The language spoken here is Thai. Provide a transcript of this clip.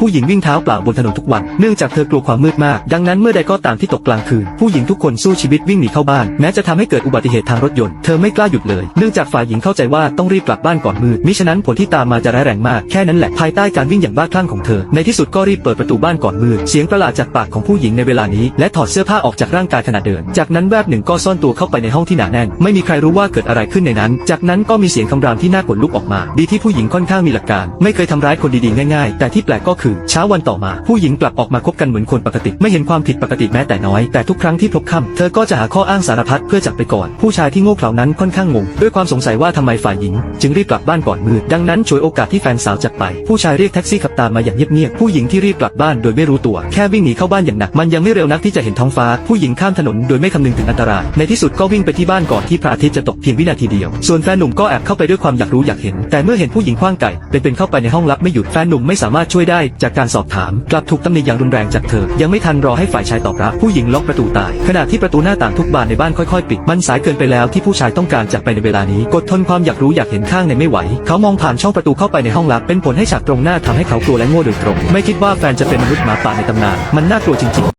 ผู้หญิงวิ่งเท้าเปล่าบนถนนทุกวัน เนื่องจากเธอกลัวความมืดมาก ดังนั้นเมื่อใดก็ตามที่ตกกลางคืน ผู้หญิงทุกคนสู้ชีวิตวิ่งหนีเข้าบ้าน แม้จะทำให้เกิดอุบัติเหตุทางรถยนต์ เธอไม่กล้าหยุดเลย เนื่องจากฝ่ายหญิงเข้าใจว่าต้องรีบกลับบ้านก่อนมืด มิฉะนั้นผลที่ตามมาจะร้ายแรงมาก แค่นั้นแหละ ภายใต้การวิ่งอย่างบ้าคลั่งของเธอ ในที่สุดก็รีบเปิดประตูบ้านก่อนมืด เสียงประหลาดจากปากของผู้หญิงในเวลานี้ และถอดเสื้อผ้าออกจากร่างกายขณะเดิน จากนั้นแวบหนึ่งก็ซ่อนตัวเข้าไปในห้องที่หนาแน่น ไม่มีใครรู้ว่าเกิดอะไรขึ้นในนั้น จากนั้นก็มีเสียงคำรามที่น่าขนลุกออกมา ดีที่ผู้หญิงค่อนข้างมีหลักการ ไม่เคยทำร้ายคนดีๆง่ายๆ แต่ที่แปลกก็คือเช้าวันต่อมา ผู้หญิงกลับออกมาคบกันเหมือนคนปกติ ไม่เห็นความผิดปกติแม้แต่น้อย แต่ทุกครั้งที่พบค่ำเธอก็จะหาข้ออ้างสารพัดเพื่อจับไปก่อน ผู้ชายที่โง่เขลานั้นค่อนข้างงง ด้วยความสงสัยว่าทำไมฝ่ายหญิง จึงรีบกลับบ้านก่อนมืด ดังนั้นฉวยโอกาสที่แฟนสาวจากไป ผู้ชายเรียกแท็กซี่ขับตามมาอย่างเงียบๆ ผู้หญิงที่รีบกลับบ้านโดยไม่รู้ตัว แค่วิ่งหนีเข้าบ้านอย่างหนัก มันยังไม่เร็วนักที่จะเห็นท้องฟ้า ผู้หญิงข้ามถนนโดยไม่คำนึงถึงอันตราย ในที่สุดก็วิ่งไปที่บ้านก่อนที่พระอาทิตย์จะตกเพียงวินาทีเดียว ส่วนแฟนหนุ่มก็แอบเข้าไปด้วยความอยากรู้อยากเห็น แต่เมื่อเห็นผู้หญิงคว้างไก่เป็นๆเข้าไปในห้องลับไม่หยุด แฟนหนุ่มไม่สามารถช่วยได้จากการสอบถาม กลับถูกตำหนิอย่างรุนแรงจากเธอ ยังไม่ทันรอให้ฝ่ายชายตอบรับ ผู้หญิงล็อกประตูตาย ขณะที่ประตูหน้าต่างทุกบานในบ้านค่อยๆ ปิด มันสายเกินไปแล้วที่ผู้ชายต้องการจากไปในเวลานี้ กดทนความอยากรู้อยากเห็นข้างในไม่ไหว เขามองผ่านช่องประตูเข้าไปในห้องลับ เป็นผลให้ฉากตรงหน้าทำให้เขากลัวและโง่โดยตรง ไม่คิดว่าแฟนจะเป็นมนุษย์หมาป่าในตำนาน มันน่ากลัวจริงๆ